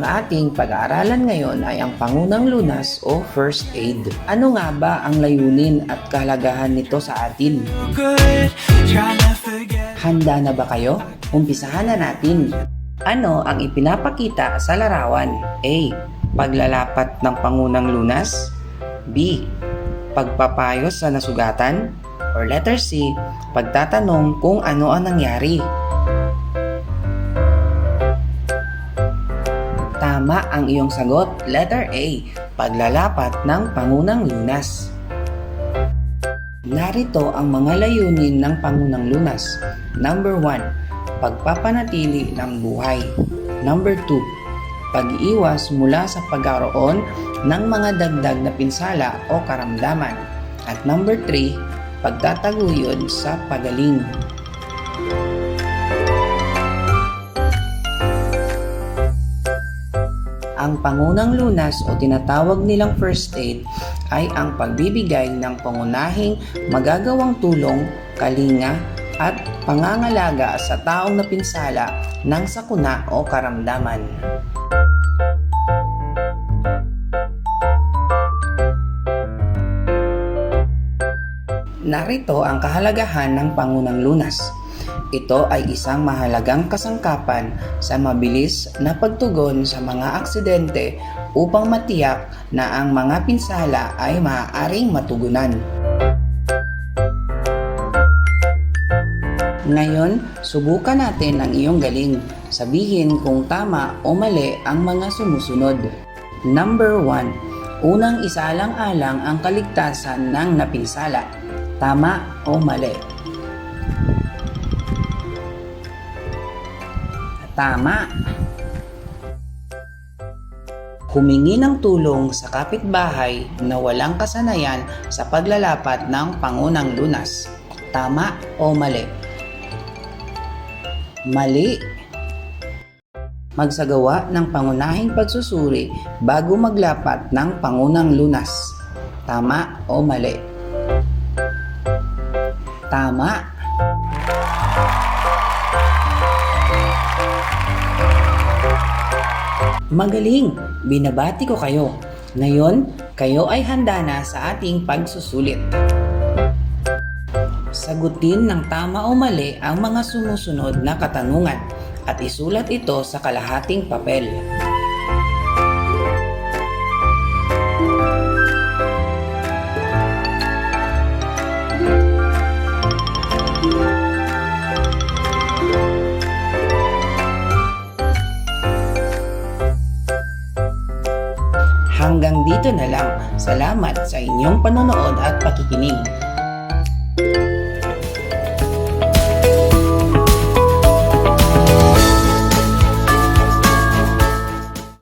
Ang ating pag-aaralan ngayon ay ang pangunang lunas o first aid. Ano nga ba ang layunin at kalagahan nito sa atin? Handa na ba kayo? Umpisahan na natin. Ano ang ipinapakita sa larawan? A. Paglalapat ng pangunang lunas B. Pagpapayos sa nasugatan Or letter C. Pagtatanong kung ano ang nangyari Tama ang iyong sagot. Letter A. Paglalapat ng pangunang lunas. Narito ang mga layunin ng Pangunang Lunas. Number 1. Pagpapanatili ng buhay. Number 2. Pag-iwas mula sa pagkaroon ng mga dagdag na pinsala o karamdaman. At number 3. Pagtataguyod sa pagaling. Ang pangunang lunas o tinatawag nilang first aid ay ang pagbibigay ng pangunahing magagawang tulong, kalinga at pangangalaga sa taong napinsala ng sakuna o karamdaman. Narito ang kahalagahan ng pangunang lunas. Ito ay isang mahalagang kasangkapan sa mabilis na pagtugon sa mga aksidente upang matiyak na ang mga pinsala ay maaaring matugunan. Ngayon, subukan natin ang iyong galing. Sabihin kung tama o mali ang mga sumusunod. Number 1. Unang isalang-alang ang kaligtasan ng napinsala. Tama o mali? Tama. Humingi ng tulong sa kapitbahay na walang kasanayan sa paglalapat ng pangunang lunas. Tama o mali? Mali. Magsagawa ng pangunahing pagsusuri bago maglapat ng pangunang lunas. Tama o mali? Tama. Magaling! Binabati ko kayo. Ngayon, kayo ay handa na sa ating pagsusulit. Sagutin ng tama o mali ang mga sumusunod na katanungan at isulat ito sa kalahating papel. Dito na lang. Salamat sa inyong panonood at pakikinig.